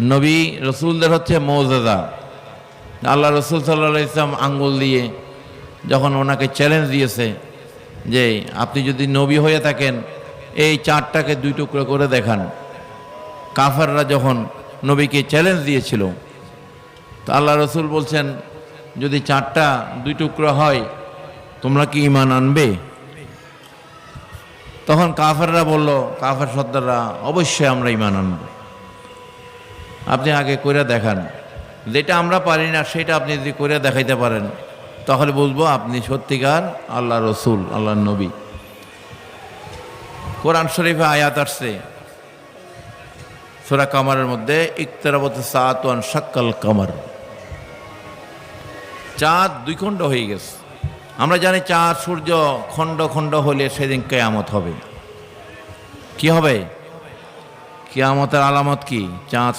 নবী রসুলদের হচ্ছে মৌজাদা আল্লাহ রসুল সাল্লাহ ইসলাম আঙ্গুল দিয়ে যখন ওনাকে চ্যালেঞ্জ দিয়েছে যে আপনি যদি নবী হয়ে থাকেন, এই চারটাকে দুই টুকরো করে দেখান। কাফাররা যখন নবীকে চ্যালেঞ্জ দিয়েছিল, তো আল্লাহ রসুল বলছেন, যদি চারটা দুই টুকরো হয়, তোমরা কি ইমান আনবে? তখন কাফাররা বলল, কাফার সর্দাররা, অবশ্যই আমরা ইমান আনব। আপনি আগে করে দেখান। যেটা আমরা পারি না, সেটা আপনি যদি করে দেখাইতে পারেন, তাহলে বুঝব আপনি সত্যিকার আল্লাহ রসুল, আল্লাহ নবী। কোরআন শরীফে আয়াত আসছে। সোরা কামারের মধ্যে, ইকতারাবত সাতওয়ান সাক্কাল কামার। চাঁদ দুই খণ্ড হয়ে গেছে। আমরা জানি চাঁদ, সূর্য খণ্ড খণ্ড হলে সেদিন কেয়ামত হবে। কি হবে? কেয়ামতের আলামত কি? চাঁদ